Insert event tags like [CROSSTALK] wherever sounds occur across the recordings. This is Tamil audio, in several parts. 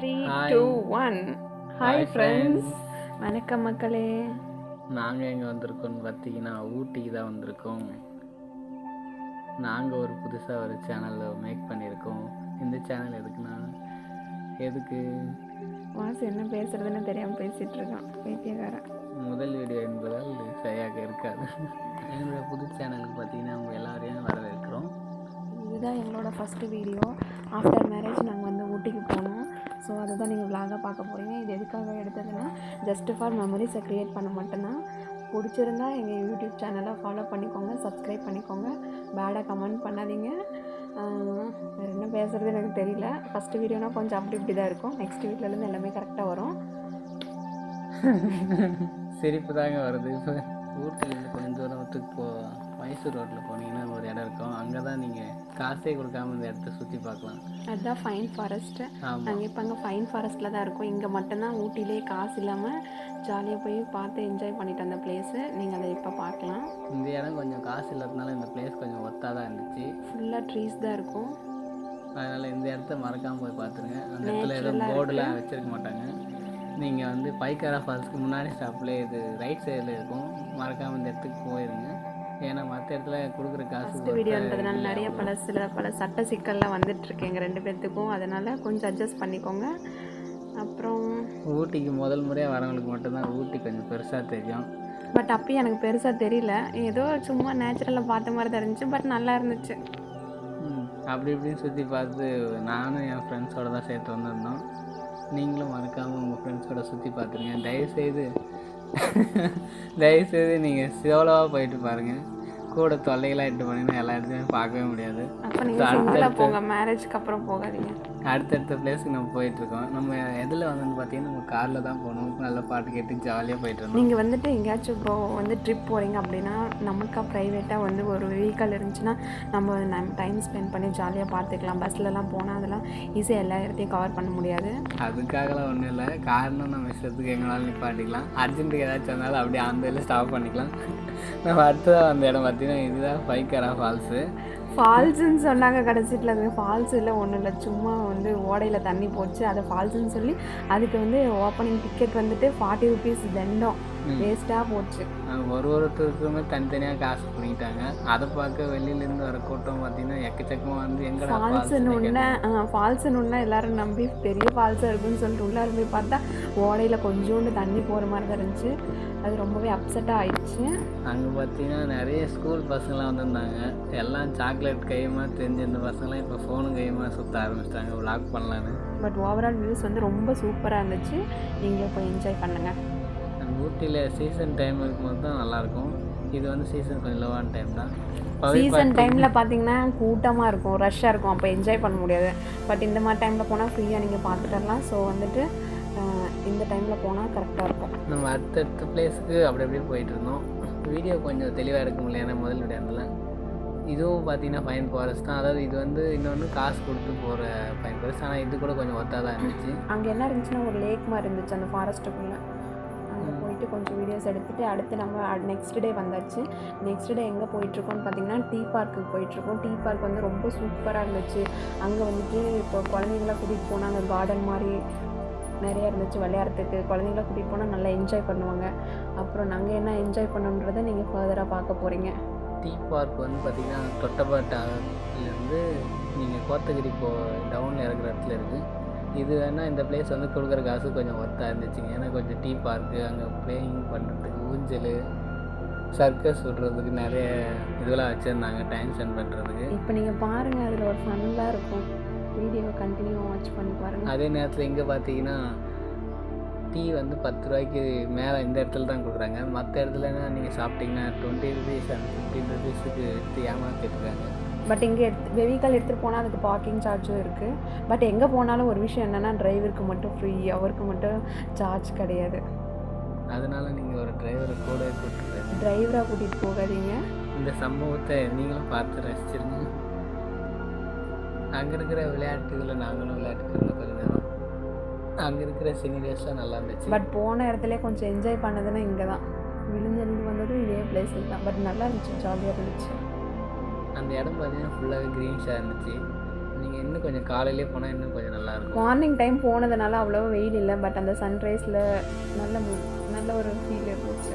Three. Two one hi friends. வணக்கம் மக்களே. நாங்கள் எங்கே வந்திருக்கோம்னு பார்த்தீங்கன்னா ஊட்டிக்கு தான் வந்திருக்கோம். நாங்கள் ஒரு புதுசாக ஒரு சேனலில் மேக் பண்ணியிருக்கோம். இந்த சேனல் எதுக்குன்னா எதுக்கு? வாசு என்ன பேசுறதுன்னு தெரியாமல் பேசிட்டு இருக்கான் பைத்தியக்காரன். முதல் வீடியோ என்பதால் சரியாக இருக்காது. எங்களோட புது சேனலுக்கு பார்த்தீங்கன்னா அவங்க எல்லாரையும் வரவேற்கிறோம். இதுதான் எங்களோட ஃபஸ்ட்டு வீடியோ ஆஃப்டர் மேரேஜ் நாங்கள் வந்து ஊட்டிக்கு போனோம். ஸோ அதை தான் நீங்கள் vlog-ஆ பார்க்க போகிறீங்க இது எதுக்காக எடுத்ததுன்னா ஜஸ்ட் ஃபார் மெமரிஸை க்ரியேட் பண்ண மட்டும்தான். பிடிச்சிருந்தா எங்கள் யூடியூப் சேனலை ஃபாலோ பண்ணிக்கோங்க சப்ஸ்கிரைப் பண்ணிக்கோங்க. பேடாக கமெண்ட் பண்ணாதீங்க. வேறு என்ன பேசுகிறது எனக்கு தெரியல. ஃபஸ்ட்டு வீடியோனா கொஞ்சம் அப்படி இப்படி தான் இருக்கும் நெக்ஸ்ட் வீட்டிலேருந்து எல்லாமே கரெக்டாக வரும். [LAUGHS] சிரிப்பு தாங்க வருது. இப்போ ஊட்டிலேருந்து கொஞ்சம் தூரத்துக்கு போ மைசூர் ரோட்டில் போனீங்கன்னா ஒரு இடம் இருக்கும். அங்கே தான் நீங்கள் காசே கொடுக்காம இந்த இடத்த சுற்றி பார்க்கலாம். அதுதான் ஃபைன் ஃபாரஸ்ட்டு நாங்கள் இப்போ அங்கே ஃபைன் ஃபாரஸ்ட்டில் தான் இருக்கோம். இங்கே மட்டும்தான் ஊட்டிலே காசு இல்லாமல் ஜாலியாக போய் பார்த்து என்ஜாய் பண்ணிட்டு வந்த பிளேஸு நீங்கள் அதை இப்போ பார்க்கலாம். இந்த இடம் கொஞ்சம் காசு இல்லாதனால இந்த பிளேஸ் கொஞ்சம் ஒத்தாக தான் இருந்துச்சு. ஃபுல்லாக ட்ரீஸ் தான் இருக்கும். அதனால் இந்த இடத்த மறக்காமல் போய் பார்த்துருங்க. அந்த இடத்துல எதுவும் போர்டுலாம் வச்சிருக்க மாட்டாங்க. நீங்கள் வந்து பைக்காரா ஃபால்ஸ்க்கு முன்னாடி ஸ்டாப்லேயே இது ரைட் சைடில் இருக்கும். மறக்காமல் இந்த இடத்துக்கு போயிருங்க. ஏன்னா மற்ற இடத்துல கொடுக்குற காசு வீடியோன்றதுனால நிறைய பல சில பல சட்ட சிக்கல்லாம் வந்துட்டு இருக்கு எங்கள் ரெண்டு பேர்த்துக்கும் அதனால் கொஞ்சம் அட்ஜஸ்ட் பண்ணிக்கோங்க. அப்புறம் ஊட்டிக்கு முதல் முறையாக வரவங்களுக்கு மட்டும்தான் ஊட்டி கொஞ்சம் பெருசாக தெரியும். பட் அப்பயும் எனக்கு பெருசாக தெரியல. ஏதோ சும்மா நேச்சுரலாக பார்த்த மாதிரி தான் இருந்துச்சு பட் நல்லா இருந்துச்சு. அப்படி இப்படின்னு சுற்றி பார்த்து நானும் என் ஃப்ரெண்ட்ஸோட தான் சேர்த்து வந்திருந்தோம். நீங்களும் மறக்காமல் உங்கள் ஃப்ரெண்ட்ஸோட சுற்றி பார்த்துருங்க. தயவுசெய்து தயவுசெய்து நீங்கள் சோலோவாக போயிட்டு பாருங்கள் கூட தொல்லைகளாக இட்டு போனீங்கன்னா எல்லா இடத்தையும் பார்க்கவே முடியாது. அப்போ நீங்கள் சிங்கிளாக போங்க மேரேஜ்க்கு அப்புறம் போகாதீங்க. அடுத்தடுத்த பிளேஸுக்கு நம்ம போயிட்டுருக்கோம் நம்ம எதில் வந்து பார்த்தீங்கன்னா நம்ம காரில் தான் போகணும். நல்ல பாட்டு கேட்டு ஜாலியாக போயிட்டு இருந்தோம் நீங்கள் வந்துட்டு எங்கேயாச்சும் இப்போ வந்து ட்ரிப் போகிறீங்க அப்படின்னா நமக்கா ப்ரைவேட்டாக வந்து ஒரு வெஹிக்கல் இருந்துச்சுன்னா நம்ம நம்ம டைம் ஸ்பெண்ட் பண்ணி ஜாலியாக பார்த்துக்கலாம். பஸ்லலாம் போனால் அதெல்லாம் ஈஸியாக எல்லா இடத்தையும் கவர் பண்ண முடியாது. அதுக்காகலாம் ஒன்றும் இல்லை. காரணம் நம்ம இஷ்டத்துக்கு எங்களாலும் நிப்பாட்டிக்கலாம். அர்ஜென்ட்டுக்கு ஏதாச்சும் வந்தாலும் அப்படியே அந்த இதில் ஸ்டாப் பண்ணிக்கலாம். நம்ம அடுத்ததாக வந்த இடம் பார்த்தீங்கன்னா இதுதான் பைக்கரா ஃபால்ஸு ஃபால்ஸுன்னு சொன்னாங்க கடைசியில். அது ஃபால்ஸ் இல்லை ஒன்றும் இல்லை. சும்மா வந்து ஓடையில் தண்ணி போச்சு. அதை ஃபால்ஸுன்னு சொல்லி அதுக்கு வந்து ஓப்பனிங் டிக்கெட் வந்துட்டு ஃபார்ட்டி ருபீஸ் தண்டம். வேஸ்ட்டாக போச்சு. ஒரு ஒருத்தருக்குமே தனித்தனியாக காசு பிடிக்கிட்டாங்க அதை பார்க்க வெளியிலேருந்து வர கூட்டம் பார்த்தீங்கன்னா எக்கச்சக்கமாக வந்து எங்கடா ஃபால்ஸுன்னு ஃபால்ஸ் ஒன்று ஃபால்ஸுன்னு ஒன்று எல்லாரும் நம்பி பெரிய ஃபால்ஸாக இருக்குன்னு சொல்லிட்டு உள்ளார போய் பார்த்தா ஓடையில் கொஞ்சோண்டு தண்ணி போகிற மாதிரி தான் இருந்துச்சு. அது ரொம்பவே அப்செட்டாக ஆயிடுச்சு. அங்கே பார்த்தீங்கன்னா நிறைய ஸ்கூல் பசங்களாம் வந்திருந்தாங்க. எல்லாம் சாக்லேட் கையுமா தெரிஞ்ச இந்த பசங்களாம் இப்போ ஃபோனு கையுமா சுற்ற ஆரம்பிச்சிட்டாங்க. விளாக் பண்ணலான்னு. பட் ஓவரால் வியூஸ் வந்து ரொம்ப சூப்பராக இருந்துச்சு. நீங்களே போய் என்ஜாய் பண்ணுங்கள் ஊட்டியில் சீசன் டைம் இருக்கும்போது தான் நல்லாயிருக்கும். இது வந்து சீசன் கொஞ்சம் லோவான டைம் தான். சீசன் டைமில் பார்த்தீங்கன்னா கூட்டமாக இருக்கும் ரஷ்ஷாக இருக்கும். அப்போ என்ஜாய் பண்ண முடியாது. பட் இந்த மாதிரி டைமில் போனால் ஃப்ரீயாக நீங்கள் பார்த்துட்டு வரலாம் ஸோ வந்துட்டு இந்த டைமில் போனால் கரெக்டாக இருக்கும். நம்ம அடுத்தடுத்த பிளேஸுக்கு அப்படி அப்படியே போயிட்டு இருந்தோம். வீடியோ கொஞ்சம் தெளிவாக எடுக்க முடியல. ஏன்னா முதல் வீடியோ இருந்தல இதுவும் பார்த்தீங்கன்னா ஃபைன் ஃபாரஸ்ட் தான். அதாவது இது வந்து இன்னொன்று காசு கொடுத்து போகிற ஃபைன் ஃபாரஸ்ட் ஆனால் இது கூட கொஞ்சம் ஒத்தா தான் இருந்துச்சு. அங்கே என்ன இருந்துச்சுன்னா ஒரு லேக் மாதிரி இருந்துச்சு அந்த ஃபாரஸ்ட்டுக்குள்ளே போயிட்டு கொஞ்சம் வீடியோஸ் எடுத்துகிட்டு அடுத்து நம்ம நெக்ஸ்ட் டே வந்தாச்சு. நெக்ஸ்ட் டே எங்கே போயிட்டுருக்கோம்னு பார்த்தீங்கன்னா டீ பார்க்குக்கு போயிட்டுருக்கோம். டீ பார்க் வந்து ரொம்ப சூப்பராக இருந்துச்சு. அங்கே வந்துட்டு இப்போ குழந்தைங்களாம் கூட்டிகிட்டு போனாங்க. கார்டன் மாதிரி நிறையா இருந்துச்சு விளையாடுறதுக்கு. குழந்தைங்கள கூட்டிகிட்டு போனால் நல்லா என்ஜாய் பண்ணுவாங்க. அப்புறம் நாங்கள் என்ன என்ஜாய் பண்ணோன்றதை நீங்கள் ஃபர்தராக பார்க்க போகிறீங்க டீ பார்க் வந்து பார்த்திங்கன்னா தொட்டபாட்டாலேருந்து நீங்கள் கோத்தகிரி போ டவுனில் இருக்கிற இடத்துல இருக்குது இது வேணால் இந்த பிளேஸ் வந்து கொடுக்குற காசு கொஞ்சம் ஒர்த்தாக இருந்துச்சுங்க. ஏன்னா கொஞ்சம் டீ பார்க்கு அங்கே ப்ளேயிங் பண்ணுறதுக்கு ஊஞ்சல் சர்க்கஸ் விடுறதுக்கு நிறைய இதெல்லாம் வச்சுருந்தாங்க டைம் ஸ்பெண்ட் பண்ணுறதுக்கு இப்போ நீங்கள் பாருங்கள் அதில் ஒரு ஃபன்னாக இருக்கும். வீடியோவை கண்டினியூ வாட்ச் பண்ணி பாருங்கள் அதே நேரத்தில் இங்கே பார்த்தீங்கன்னா டீ வந்து பத்து ரூபாய்க்கு மேலே இந்த இடத்துல தான் கொடுக்குறாங்க. மற்ற இடத்துலனா நீங்கள் சாப்பிட்டீங்கன்னா டுவெண்ட்டி ருபீஸ் அண்ட் ஃபிஃப்டீன் ருபீஸுக்கு எடுத்து ஏமாற்றிட்டு இருக்காங்க. பட் இங்கே எடுத்து வெஹிக்கல் எடுத்துகிட்டு போனால் அதுக்கு பார்க்கிங் சார்ஜும் இருக்குது பட் எங்கே போனாலும் ஒரு விஷயம் என்னென்னா டிரைவருக்கு மட்டும் ஃப்ரீ அவருக்கு மட்டும் சார்ஜ் கிடையாது. அதனால நீங்கள் ஒரு டிரைவரை கூட கூப்பிட்டு டிரைவராக கூட்டிகிட்டு போகாதீங்க. இந்த சம்பவத்தை நீங்களும் பார்த்து ரசிச்சிருங்க. அங்கே இருக்கிற விளையாட்டுகளை நாங்களும் விளையாட்டுக்கிறோம் கொஞ்ச நேரம். அங்கே இருக்கிற சினிரியர்ஸ்லாம் நல்லா இருந்துச்சு. பட் போன இடத்துல கொஞ்சம் என்ஜாய் பண்ணதுன்னா இங்கே தான் விழுந்தெழுந்து வந்ததும் இதே பிளேஸ் தான். பட் நல்லா இருந்துச்சு ஜாலியாக இருந்துச்சு. அந்த இடம் பார்த்தீங்கன்னா ஃபுல்லாகவே க்ரீன்ஷாக இருந்துச்சு. நீங்கள் இன்னும் கொஞ்சம் காலையிலே போனால் இன்னும் கொஞ்சம் நல்லாயிருக்கும். மார்னிங் டைம் போனதுனால அவ்வளோ வெயில் இல்லை பட் அந்த சன்ரைஸில் நல்ல நல்ல ஒரு ஃபீல் இருந்துச்சு.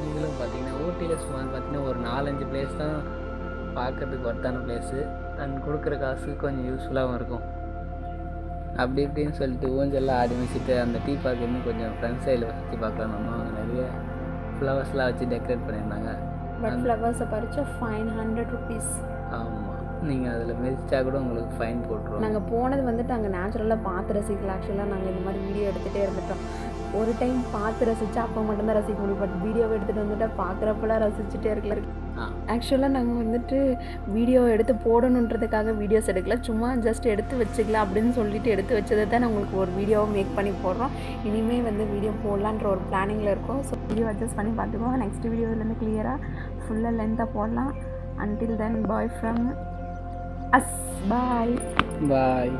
நீங்களும் பார்த்தீங்கன்னா ஊட்டியில் சுமார் பார்த்தீங்கன்னா ஒரு நாலஞ்சு பிளேஸ் தான் பார்க்கறதுக்கு ஒர்த்தான பிளேஸு அண்ட் கொடுக்குற காசுக்கு கொஞ்சம் யூஸ்ஃபுல்லாகவும் இருக்கும். அப்படி இப்படின்னு சொல்லிட்டு ஊஞ்சல்லாம் ஆடி மிச்சிட்டு அந்த டீ பார்க் இன்னும் கொஞ்சம் ஃப்ரண்ட் சைடில் சுற்றி பார்க்கலாம் நம்ம நிறைய ஃப்ளவர்ஸ்லாம் வச்சு டெக்கரேட் பண்ணியிருந்தாங்க. பட் ஃப்ளவர்ஸை பறிச்சா ஃபைன் ஹண்ட்ரட் ருபீஸ் ஆமாம் நீங்கள் அதில் மிதிச்சா கூட உங்களுக்கு ஃபைன் போட்டுருவாங்க. நாங்கள் போனது வந்துட்டு அங்கே நேச்சுரலாக பார்த்து ரசிக்கலாம் ஆக்சுவலாக நாங்கள் இந்த மாதிரி வீடியோ எடுத்துகிட்டே இருந்துட்டோம். ஒரு டைம் பார்த்து ரசித்தா அப்போ மட்டும்தான் ரசிக்க முடியும். பட் வீடியோவை எடுத்துகிட்டு வந்துட்டு பார்க்குறப்பெல்லாம் ரசிச்சுட்டே இருக்கல. ஆக்சுவலாக நாங்கள் வந்துட்டு வீடியோ எடுத்து போடணுன்றதுக்காக வீடியோஸ் எடுக்கல. சும்மா ஜஸ்ட் எடுத்து வச்சுக்கலாம் அப்படின்னு சொல்லிட்டு எடுத்து வச்சதை தான் நான் உங்களுக்கு ஒரு வீடியோவை மேக் பண்ணி போடுறோம். இனிமேல் வந்து வீடியோ போடலான்ற ஒரு பிளானிங்கில் இருக்கோம். ஸோ வீடியோ அட்ஜஸ்ட் பண்ணி பார்த்துக்கோங்க. நெக்ஸ்ட் வீடியோவிலேருந்து கிளியராக ஃபுல்லாக லென்த்தாக போடலாம். Until then bye from us bye bye